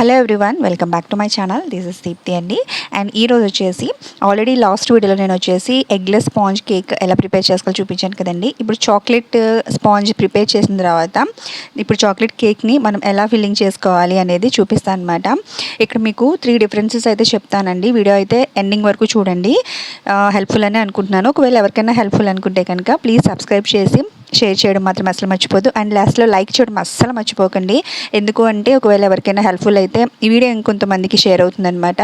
Hello everyone welcome back to my channel this is Deepthi అండి and ఈ రోజు వచ్చేసి ఆల్రెడీ లాస్ట్ వీడియోలో నేను వచ్చేసి ఎగ్లెస్ స్పాంజ్ కేక్ ఎలా ప్రిపేర్ చేసుకోవాలో చూపించాను కదండి. ఇప్పుడు చాక్లెట్ స్పాంజ్ ప్రిపేర్ చేసిన తర్వాత ఇప్పుడు చాక్లెట్ కేక్ని మనం ఎలా ఫిల్లింగ్ చేసుకోవాలి అనేది చూపిస్తాను అనమాట ఇక్కడ మీకు త్రీ డిఫరెన్సెస్ అయితే చెప్తానండి. వీడియో అయితే ఎండింగ్ వరకు చూడండి. Uh, హెల్ప్ఫుల్ అని అనుకుంటున్నాను. ఒకవేళ ఎవరికైనా హెల్ప్ఫుల్ అనుకుంటే కనుక ప్లీజ్ సబ్స్క్రైబ్ చేసి షేర్ చేయడం మాత్రం అసలు మర్చిపోదు. అండ్ లాస్ట్లో లైక్ చేయడం అస్సలు మర్చిపోకండి. ఎందుకు అంటే ఒకవేళ ఎవరికైనా హెల్ప్ఫుల్ అయితే ఈ వీడియో ఇంకొంతమందికి షేర్ అవుతుందన్నమాట.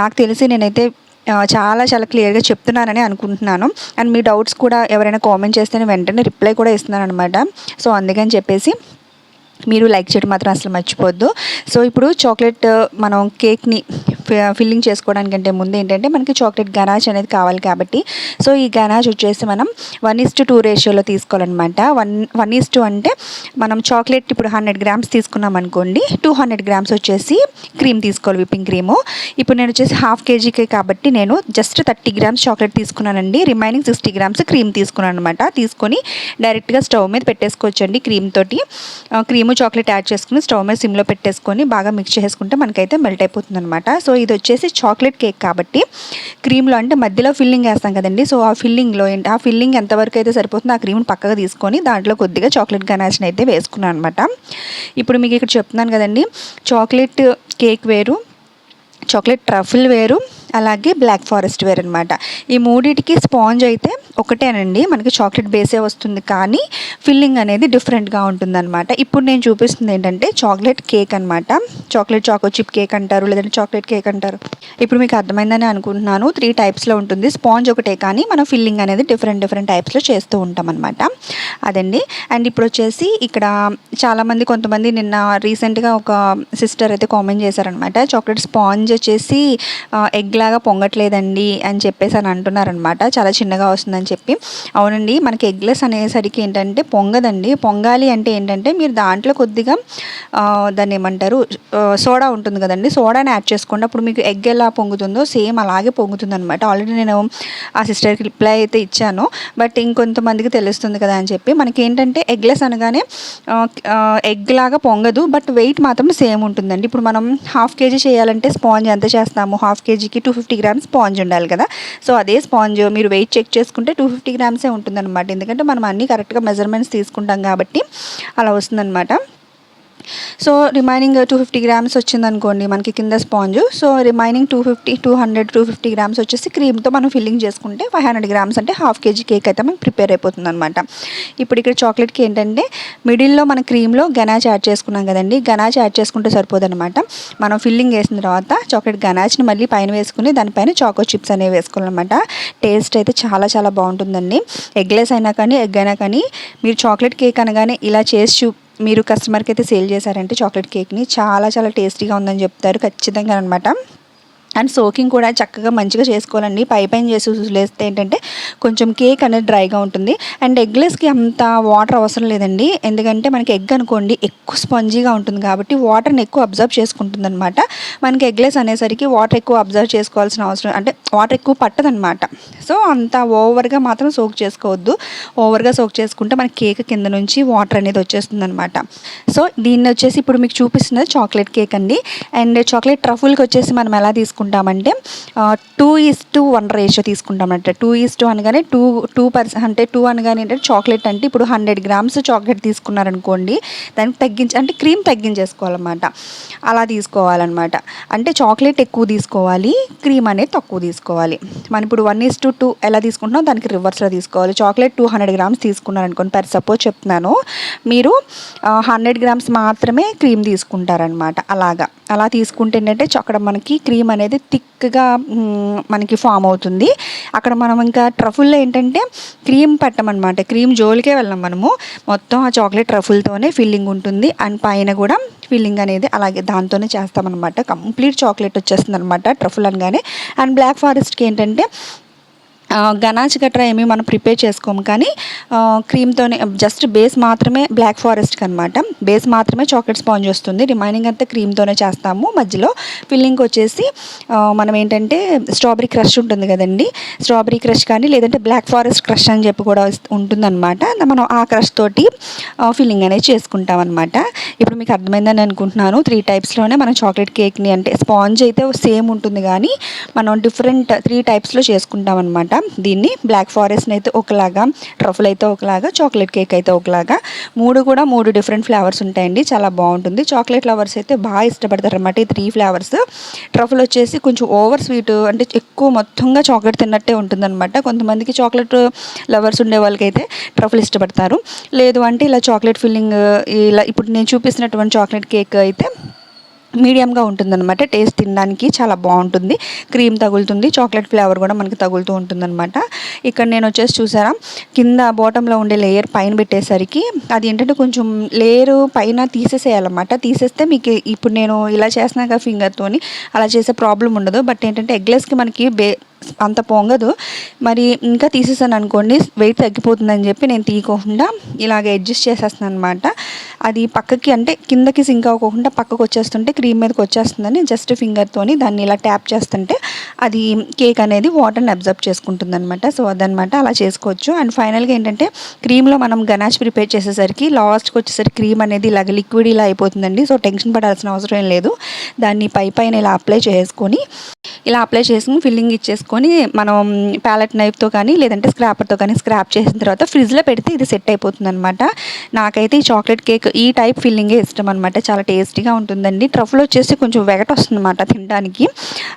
నాకు తెలిసి నేనైతే చాలా చాలా క్లియర్గా చెప్తున్నానని అనుకుంటున్నాను. అండ్ మీ డౌట్స్ కూడా ఎవరైనా కామెంట్ చేస్తే వెంటనే రిప్లై కూడా ఇస్తున్నాను అనమాట సో అందుకని చెప్పేసి మీరు లైక్ చేయడం మాత్రం అసలు మర్చిపోవద్దు సో ఇప్పుడు చాక్లెట్ మనం కేక్ని ఫిల్లింగ్ చేసుకోవడానికంటే ముందు ఏంటంటే మనకి చాక్లెట్ గనాజ్ అనేది కావాలి కాబట్టి. సో ఈ గనాజ్ వచ్చేసి మనం వన్ ఇస్ టు టూ రేషియోలో తీసుకోవాలన్నమాట. వన్ వన్ ఇస్ టు అంటే మనం చాక్లెట్ ఇప్పుడు హండ్రెడ్ గ్రామ్స్ తీసుకున్నాం అనుకోండి. టూ హండ్రెడ్ గ్రామ్స్ వచ్చేసి క్రీమ్ తీసుకోవాలి విప్పింగ్ క్రీము ఇప్పుడు నేను వచ్చేసి హాఫ్ కేజీకే కాబట్టి నేను జస్ట్ థర్టీ గ్రామ్స్ చాక్లెట్ తీసుకున్నానండి. రిమైనింగ్ సిక్స్టీ గ్రామ్స్ క్రీమ్ తీసుకున్నాను అనమాట తీసుకొని డైరెక్ట్గా స్టవ్ మీద పెట్టేసుకోవచ్చండి క్రీమ్ తోటి. క్రీము చాక్లెట్ యాడ్ చేసుకుని స్టవ్ మీద సిమ్లో పెట్టేసుకొని బాగా మిక్స్ చేసుకుంటే మనకైతే మెల్ట్ అయిపోతుంది అనమాట సో ఇది వచ్చేసి చాక్లెట్ కేక్ కాబట్టి క్రీమ్లో అంటే మధ్యలో ఫిల్లింగ్ వేస్తాం కదండి. సో ఆ ఫిల్లింగ్లో ఏంటి ఆ ఫిల్లింగ్ ఎంతవరకు అయితే సరిపోతుందో ఆ క్రీమ్ని పక్కగా తీసుకొని దాంట్లో కొద్దిగా చాక్లెట్ గనాజ్ని అయితే వేసుకున్నాను అనమాట ఇప్పుడు మీకు ఇక్కడ చెప్తున్నాను కదండి చాక్లెట్ కేక్ వేరు చాక్లెట్ ట్రఫిల్ వేరు అలాగే బ్లాక్ ఫారెస్ట్ వేర్ అనమాట ఈ మూడింటికి స్పాంజ్ అయితే ఒకటేనండి. మనకి చాక్లెట్ బేసే వస్తుంది కానీ ఫిల్లింగ్ అనేది డిఫరెంట్గా ఉంటుందన్నమాట. ఇప్పుడు నేను చూపిస్తుంది ఏంటంటే చాక్లెట్ కేక్ అనమాట చాక్లెట్ చాకో చిప్ కేక్ అంటారు లేదంటే చాక్లెట్ కేక్ అంటారు. ఇప్పుడు మీకు అర్థమైందని అనుకుంటున్నాను. త్రీ టైప్స్లో ఉంటుంది. స్పాంజ్ ఒకటే కానీ మనం ఫిల్లింగ్ అనేది డిఫరెంట్ డిఫరెంట్ టైప్స్లో చేస్తూ ఉంటాం అనమాట అదండి. అండ్ ఇప్పుడు వచ్చేసి ఇక్కడ చాలామంది కొంతమంది నిన్న రీసెంట్గా ఒక సిస్టర్ అయితే కామెంట్ చేశారనమాట చాక్లెట్ స్పాంజ్ వచ్చేసి ఎగ్ లాగా పొంగట్లేదండి అని చెప్పేసి అని అంటున్నారనమాట. చాలా చిన్నగా వస్తుందని చెప్పి. అవునండి మనకి ఎగ్లెస్ అనేసరికి ఏంటంటే పొంగదండి. పొంగాలి అంటే ఏంటంటే మీరు దాంట్లో కొద్దిగా దాన్ని ఏమంటారు సోడా ఉంటుంది కదండి. సోడాని యాడ్ చేసుకోండి. అప్పుడు మీకు ఎగ్ ఎలా పొంగుతుందో సేమ్ అలాగే పొంగుతుంది అనమాట ఆల్రెడీ నేను ఆ సిస్టర్కి రిప్లై అయితే ఇచ్చాను. బట్ ఇంకొంతమందికి తెలుస్తుంది కదా అని చెప్పి. మనకి ఏంటంటే ఎగ్లెస్ అనగానే ఎగ్ లాగా పొంగదు. బట్ వెయిట్ మాత్రం సేమ్ ఉంటుందండి. ఇప్పుడు మనం హాఫ్ కేజీ చేయాలంటే స్పాంజ్ ఎంత చేస్తాము? హాఫ్ కేజీకి టూ ఫిఫ్టీ గ్రామ్స్ స్పాంజ్ ఉండాలి కదా. సో అదే స్పాంజ్ మీరు వెయిట్ చెక్ చేసుకుంటే టూ ఫిఫ్టీ గ్రామ్సే ఉంటుందన్నమాట. ఎందుకంటే మనం అన్ని కరెక్ట్గా మెజర్మెంట్స్ తీసుకుంటాం కాబట్టి అలా వస్తుందన్నమాట. So remaining two fifty grams వచ్చింది అనుకోండి మనకి కింద sponge. So remaining two fifty two hundred two fifty grams వచ్చేసి క్రీమ్తో మనం ఫిల్లింగ్ చేసుకుంటే ఫైవ్ హండ్రెడ్ గ్రామ్స్ అంటే హాఫ్ కేజీ కేక్ అయితే మనకి ప్రిపేర్ అయిపోతుంది అనమాట ఇప్పుడు ఇక్కడ చాక్లెట్కి ఏంటంటే మిడిల్లో మన క్రీమ్లో గనాచ్ యాడ్ చేసుకున్నాం కదండి గనాచ్ యాడ్ చేసుకుంటే సరిపోదన్నమాట. మనం ఫిల్లింగ్ వేసిన తర్వాత చాక్లెట్ గనాచ్ని మళ్ళీ పైన వేసుకుని దానిపైన చాకో చిప్స్ అనేవి వేసుకోవాలన్నమాట. టేస్ట్ అయితే చాలా చాలా బాగుంటుందండి. ఎగ్లెస్ అయినా కానీ ఎగ్ అయినా కానీ మీరు చాక్లెట్ కేక్ అనగానే ఇలా చేసి చూ మీరు కస్టమర్కి అయితే సేల్ చేశారంటే చాక్లెట్ కేక్ని చాలా చాలా టేస్టీగా ఉందని చెప్తారు ఖచ్చితంగా అనమాట అండ్ సోకింగ్ కూడా చక్కగా మంచిగా చేసుకోవాలండి. పై పైన చేసి వదిలేస్తే ఏంటంటే కొంచెం కేక్ అనేది డ్రైగా ఉంటుంది. అండ్ ఎగ్లెస్కి అంత వాటర్ అవసరం లేదండి. ఎందుకంటే మనకి ఎగ్ అనుకోండి ఎక్కువ స్పంజీగా ఉంటుంది కాబట్టి వాటర్ని ఎక్కువ అబ్జర్వ్ చేసుకుంటుంది అనమాట మనకి ఎగ్లెస్ అనేసరికి వాటర్ ఎక్కువ అబ్జర్వ్ చేసుకోవాల్సిన అవసరం అంటే వాటర్ ఎక్కువ పట్టదనమాట సో అంత ఓవర్గా మాత్రం సోక్ చేసుకోవద్దు. ఓవర్గా సోక్ చేసుకుంటే మనకి కేక్ కింద నుంచి వాటర్ అనేది వచ్చేస్తుంది అనమాట సో దీన్ని వచ్చేసి ఇప్పుడు మీకు చూపిస్తున్నది చాక్లెట్ కేక్ అండి. అండ్ చాక్లెట్ ట్రఫుల్కి వచ్చేసి మనం ఎలా తీసుకుంటాం? తీసుకుంటామంటే two is to one ratio తీసుకుంటామంట two is to అనగానే టూ టూ పర్సెంట్ అంటే టూ అనగానే ఏంటంటే చాక్లెట్ అంటే ఇప్పుడు హండ్రెడ్ గ్రామ్స్ చాక్లెట్ తీసుకున్నారనుకోండి దానికి తగ్గించి అంటే క్రీమ్ తగ్గించేసుకోవాలన్నమాట. అలా తీసుకోవాలన్నమాట. అంటే చాక్లెట్ ఎక్కువ తీసుకోవాలి క్రీమ్ అనేది తక్కువ తీసుకోవాలి. మనం ఇప్పుడు వన్ ఈస్ టు టూ ఎలా తీసుకుంటున్నాం దానికి రివర్స్లో తీసుకోవాలి. చాక్లెట్ టూ హండ్రెడ్ గ్రామ్స్ తీసుకున్నారనుకోండి పర్ సపోజ్ చెప్తున్నాను మీరు హండ్రెడ్ గ్రామ్స్ మాత్రమే క్రీమ్ తీసుకుంటారనమాట అలాగా. అలా తీసుకుంటే ఏంటంటే అక్కడ మనకి క్రీమ్ అనేది థిక్గా మనకి ఫామ్ అవుతుంది. అక్కడ మనం ఇంకా ట్రఫుల్లో ఏంటంటే క్రీమ్ పట్టమన్నమాట. క్రీమ్ జోలికే వెళ్ళాం మనము. మొత్తం ఆ చాక్లెట్ ట్రఫుల్తోనే ఫిల్లింగ్ ఉంటుంది. అండ్ పైన కూడా ఫిల్లింగ్ అనేది అలాగే దాంతోనే చేస్తామన్నమాట. కంప్లీట్ చాక్లెట్ వచ్చేస్తుంది అనమాట ట్రఫుల్ అనగానే. అండ్ బ్లాక్ ఫారెస్ట్కి ఏంటంటే గనాచి గట్రా ఏమి మనం ప్రిపేర్ చేసుకోము కానీ క్రీమ్తోనే జస్ట్ బేస్ మాత్రమే బ్లాక్ ఫారెస్ట్కి అనమాట బేస్ మాత్రమే చాక్లెట్ స్పాంజ్ వస్తుంది. రిమైనింగ్ అంతా క్రీమ్తోనే చేస్తాము. మధ్యలో ఫిల్లింగ్ వచ్చేసి మనం ఏంటంటే స్ట్రాబెరీ క్రష్ ఉంటుంది కదండి. స్ట్రాబెరీ క్రష్ కానీ లేదంటే బ్లాక్ ఫారెస్ట్ క్రష్ అని చెప్పి కూడా ఉంటుందన్నమాట. మనం ఆ క్రష్ తోటి ఫిల్లింగ్ అనేది చేసుకుంటాం అనమాట ఇప్పుడు మీకు అర్థమైందని అనుకుంటున్నాను. త్రీ టైప్స్లోనే మనం చాక్లెట్ కేక్ని అంటే స్పాంజ్ అయితే సేమ్ ఉంటుంది కానీ మనం డిఫరెంట్ త్రీ టైప్స్లో చేసుకుంటాం అనమాట దీన్ని బ్లాక్ ఫారెస్ట్ని అయితే ఒకలాగా ట్రఫుల్ అయితే ఒకలాగా చాక్లెట్ కేక్ అయితే ఒకలాగా. మూడు కూడా మూడు డిఫరెంట్ ఫ్లేవర్స్ ఉంటాయండి. చాలా బాగుంటుంది. చాక్లెట్ లవర్స్ అయితే బాగా ఇష్టపడతారు అనమాట ఈ త్రీ ఫ్లేవర్స్ ట్రఫుల్ వచ్చేసి కొంచెం ఓవర్ స్వీట్ అంటే ఎక్కువ మొత్తంగా చాక్లెట్ తిన్నట్టే ఉంటుందన్నమాట. కొంతమందికి చాక్లెట్ లవర్స్ ఉండే వాళ్ళకైతే ట్రఫుల్ ఇష్టపడతారు. లేదు అంటే ఇలా చాక్లెట్ ఫిల్లింగ్ ఇలా ఇప్పుడు నేను చూపిస్తున్నటువంటి చాక్లెట్ కేక్ అయితే మీడియంగా ఉంటుందన్నమాట. టేస్ట్ తినడానికి చాలా బాగుంటుంది. క్రీమ్ తగులుతుంది. చాక్లెట్ ఫ్లేవర్ కూడా మనకి తగులుతూ ఉంటుందన్నమాట. ఇక్కడ నేను వచ్చేసి చూసారా? కింద బాటంలో ఉండే లేయర్ పైన పెట్టేసరికి అది ఏంటంటే కొంచెం లేయర్ పైన తీసేసేయాలన్నమాట. తీసేస్తే మీకు ఇప్పుడు నేను ఇలా చేసినాక ఫింగర్తోని అలా చేసే ప్రాబ్లం ఉండదు. బట్ ఏంటంటే ఎగ్లెస్కి మనకి బే అంత పొంగదు. మరి ఇంకా తీసేసాను అనుకోండి వెయిట్ తగ్గిపోతుందని చెప్పి నేను తీయకోకుండా ఇలాగ అడ్జస్ట్ చేసేస్తాను అనమాట అది పక్కకి అంటే కిందకి సింక్ అవ్వకుండా పక్కకు వచ్చేస్తుంటే క్రీమ్ మీదకి వచ్చేస్తుందని జస్ట్ ఫింగర్తోని దాన్ని ఇలా ట్యాప్ చేస్తుంటే అది కేక్ అనేది వాటర్ని అబ్జర్వ్ చేసుకుంటుంది అనమాట సో అదనమాట అలా చేసుకోవచ్చు. అండ్ ఫైనల్గా ఏంటంటే క్రీమ్లో మనం గనాష్ ప్రిపేర్ చేసేసరికి లాస్ట్కి వచ్చేసరికి క్రీమ్ అనేది ఇలాగ లిక్విడ్ ఇలా అయిపోతుందండి. సో టెన్షన్ పడాల్సిన అవసరం ఏం లేదు. దాన్ని పై పైన ఇలా అప్లై చేసుకొని ఇలా అప్లై చేసుకుని ఫిల్లింగ్ ఇచ్చేసుకొని మనం ప్యాలెట్ నైఫ్తో కానీ లేదంటే స్క్రాపర్తో కానీ స్క్రాప్ చేసిన తర్వాత ఫ్రిడ్జ్లో పెడితే ఇది సెట్ అయిపోతుంది అనమాట నాకైతే ఈ చాక్లెట్ కేక్ ఈ టైప్ ఫిల్లింగే ఇష్టం అనమాట చాలా టేస్టీగా ఉంటుందండి. ట్రఫ్లో వచ్చేసి కొంచెం వెగట వస్తుంది అనమాట తినడానికి.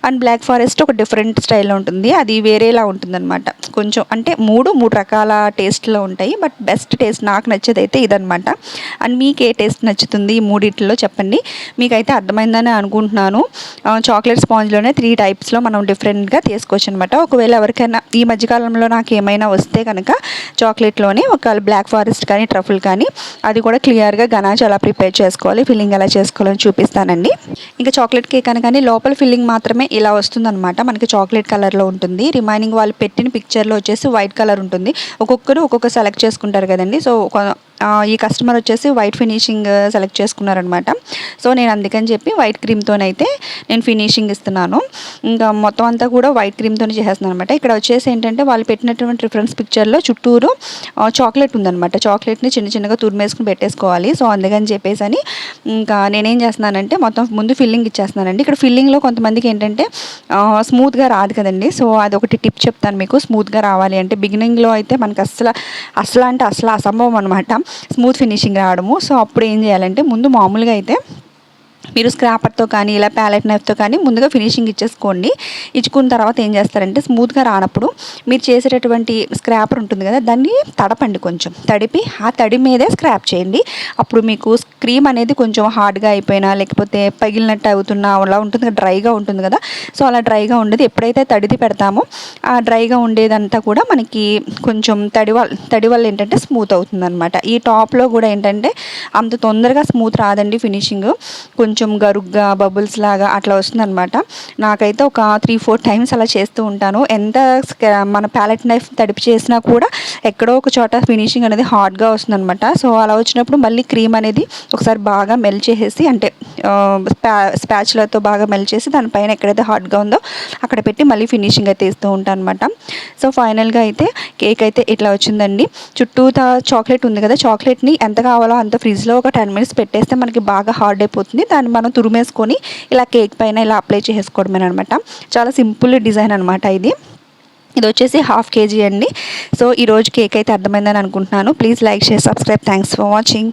అండ్ బ్లాక్ ఫారెస్ట్ ఒక డిఫరెంట్ స్టైల్లో ఉంటుంది. అది వేరేలా ఉంటుందన్నమాట. కొంచెం అంటే మూడు మూడు రకాల టేస్ట్లో ఉంటాయి. బట్ బెస్ట్ టేస్ట్ నాకు నచ్చేది అయితే ఇదనమాట అండ్ మీకు ఏ టేస్ట్ నచ్చుతుంది ఈ మూడిట్లో చెప్పండి. మీకైతే అర్థమైందని అనుకుంటున్నాను. చాక్లెట్ స్పాంజ్లోనే త్రీ టైప్స్లో మనం డిఫరెంట్గా తీసుకోవచ్చు అనమాట ఒకవేళ ఎవరికైనా ఈ మధ్యకాలంలో నాకు ఏమైనా వస్తే కనుక చాక్లెట్లోనే ఒక బ్లాక్ ఫారెస్ట్ కానీ ట్రఫుల్ కానీ అది కూడా క్లియర్గా గనాజ్ ఎలా ప్రిపేర్ చేసుకోవాలి. ఫిల్లింగ్ ఎలా చేసుకోవాలని చూపిస్తానండి. ఇంకా చాక్లెట్ కేక్ అనగానే లోపల ఫిల్లింగ్ మాత్రమే ఇలా వస్తుందన్నమాట. మనకి చాక్లెట్ కలర్లో ఉంటుంది. రిమైనింగ్ వాళ్ళు పెట్టిన పిక్చర్లో వచ్చేసి వైట్ కలర్ ఉంటుంది. ఒక్కొక్కరు ఒక్కొక్క సెలెక్ట్ చేసుకుంటారు కదండి. సో ఈ కస్టమర్ వచ్చేసి వైట్ ఫినిషింగ్ సెలెక్ట్ చేసుకున్నారనమాట సో నేను అందుకని చెప్పి వైట్ క్రీమ్తోనైతే నేను ఫినిషింగ్ ఇస్తున్నాను. ఇంకా మొత్తం అంతా కూడా వైట్ క్రీమ్తోనే చేసేస్తున్నాను అనమాట ఇక్కడ వచ్చేసి ఏంటంటే వాళ్ళు పెట్టినటువంటి రిఫరెన్స్ పిక్చర్లో చుట్టూరు చాక్లెట్ ఉందనమాట చాక్లెట్ని చిన్న చిన్నగా తురిమేసుకుని పెట్టేసుకోవాలి. సో అందుకని చెప్పేసి అని ఇంకా నేనేం చేస్తున్నానంటే మొత్తం ముందు ఫిల్లింగ్ ఇచ్చేస్తున్నానండి. ఇక్కడ ఫిల్లింగ్లో కొంతమందికి ఏంటంటే స్మూత్గా రాదు కదండి. సో అది ఒకటి టిప్ చెప్తాను మీకు. స్మూత్గా రావాలి అంటే బిగినింగ్లో అయితే మనకు అసలు అసలు అంటే అసలు అసంభవం అనమాట స్మూత్ ఫినిషింగ్ రావడము. సో అప్పుడు ఏం చేయాలంటే ముందు మామూలుగా అయితే మీరు స్క్రాపర్తో కానీ ఇలా ప్యాలెట్ నైఫ్తో కానీ ముందుగా ఫినిషింగ్ ఇచ్చేసుకోండి. ఇచ్చుకున్న తర్వాత ఏం చేస్తారంటే స్మూత్గా రానప్పుడు మీరు చేసేటటువంటి స్క్రాపర్ ఉంటుంది కదా దాన్ని తడపండి కొంచెం. తడిపి ఆ తడి మీదే స్క్రాప్ చేయండి. అప్పుడు మీకు క్రీమ్ అనేది కొంచెం హార్డ్గా అయిపోయినా లేకపోతే పగిలినట్టు అవుతున్నా అలా ఉంటుంది కదా డ్రైగా ఉంటుంది కదా. సో అలా డ్రైగా ఉండేది. ఎప్పుడైతే తడిది పెడతామో ఆ డ్రైగా ఉండేదంతా కూడా మనకి కొంచెం తడి వల్ల తడి వల్ల ఏంటంటే స్మూత్ అవుతుంది అనమాట ఈ టాప్లో కూడా ఏంటంటే అంత తొందరగా స్మూత్ రాదండి ఫినిషింగ్ కొంచెం కొంచెం గరుగ్గా బబుల్స్ లాగా అట్లా వస్తుందన్నమాట. నాకైతే ఒక త్రీ ఫోర్ టైమ్స్ అలా చేస్తూ ఉంటాను. ఎంత మన ప్యాలెట్ నైఫ్ తడిపి చేసినా కూడా ఎక్కడో ఒక చోట ఫినిషింగ్ అనేది హాట్గా వస్తుందన్నమాట. సో అలా వచ్చినప్పుడు మళ్ళీ క్రీమ్ అనేది ఒకసారి బాగా మెల్ చేసేసి అంటే స్పా స్పాచ్లతో బాగా మెల్ చేసి దానిపైన ఎక్కడైతే హాట్గా ఉందో అక్కడ పెట్టి మళ్ళీ ఫినిషింగ్ అయితే ఇస్తూ ఉంటాను అనమాట సో ఫైనల్గా అయితే కేక్ అయితే ఇట్లా వచ్చిందండి. చుట్టూతా చాక్లెట్ ఉంది కదా చాక్లెట్ని ఎంత కావాలో అంత ఫ్రిడ్జ్లో ఒక టెన్ మినిట్స్ పెట్టేస్తే మనకి బాగా హార్డ్ అయిపోతుంది. దాన్ని మనం తురిమేసుకొని ఇలా కేక్ పైన ఇలా అప్లై చేసుకోవడమే అనమాట చాలా సింపుల్ డిజైన్ అనమాట ఇది. ఇది వచ్చేసి హాఫ్ కేజీ అండి. సో ఈరోజు కేక్ అయితే అర్థమైందని అనుకుంటున్నాను. Please like share subscribe. Thanks for watching.